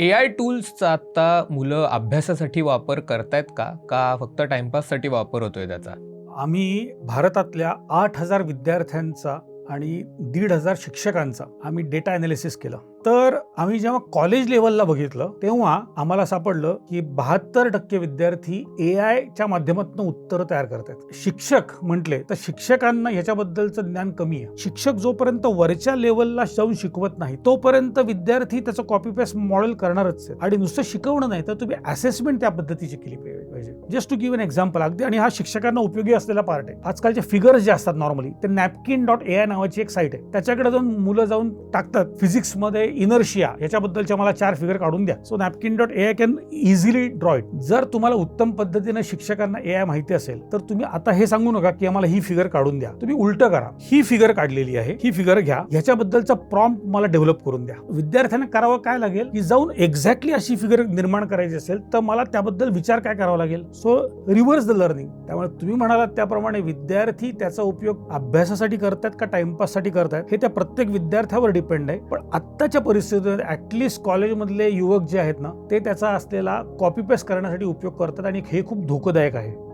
ए I टूल्सचा आत्ता मुलं अभ्यासासाठी वापर करतायत का? का फक्त टाइमपाससाठी वापर होतोय त्याचा? आम्ही भारतातल्या आठ हजार विद्यार्थ्यांचा आणि दीड हजार शिक्षकांचा आम्ही डेटा अनालिसिस केलं. तर आम्ही जेव्हा कॉलेज लेवलला बघितलं तेव्हा आम्हाला सापडलं की बहात्तर टक्के विद्यार्थी ए आयच्या माध्यमातून उत्तरं तयार करतात शिक्षक म्हटले तर शिक्षकांना ह्याच्याबद्दलचं ज्ञान कमी आहे. शिक्षक जोपर्यंत वरच्या लेवलला जाऊन शिकवत नाही तोपर्यंत विद्यार्थी त्याचं कॉपी पेस्ट मॉडेल करणारच आहे आणि नुसतं शिकवणं नाही तर तुम्ही असेसमेंट त्या पद्धतीची केली पाहिजे. Just to give an example अगदी आणि हा शिक्षकांना उपयोगी असलेला पार्ट आहे. आजकालचे फिगर्स जे असतात नॉर्मली ते नॅपकिन डॉट ए आय नावाची एक साईट आहे. त्याच्याकडे जाऊन मुलं जाऊन टाकतात. फिजिक्समध्ये इनर्शिया याच्याबद्दलच्या मला चार फिगर काढून द्या. So napkin dot A I can easily draw it जर तुम्हाला उत्तम पद्धतीने शिक्षकांना ए आय माहिती असेल तर तुम्ही आता हे सांगू नका की आम्हाला ही फिगर काढून द्या. तुम्ही उलट करा. ही फिगर काढलेली आहे ही फिगर घ्या. ह्याच्याबद्दलचा प्रॉम्प्ट मला डेव्हलप करून द्या. विद्यार्थ्यांना करावं काय लागेल? की जाऊन एक्झॅक्टली अशी फिगर निर्माण करायची असेल तर मला त्याबद्दल विचार काय करावा लागेल? सो रिव्हर्स द लर्निंग त्यामुळे तुम्ही म्हणालात त्याप्रमाणे विद्यार्थी त्याचा उपयोग अभ्यासासाठी करतात का टाइमपाससाठी करतात? हे त्या प्रत्येक विद्यार्थ्यावर डिपेंड आहे. पण आत्ताच्या परिस्थितीत ॲटलीस्ट कॉलेजमधले युवक जे आहेत ना ते त्याचा असलेला कॉपी पेस्ट करण्यासाठी उपयोग करतात आणि हे खूप धोकादायक आहे.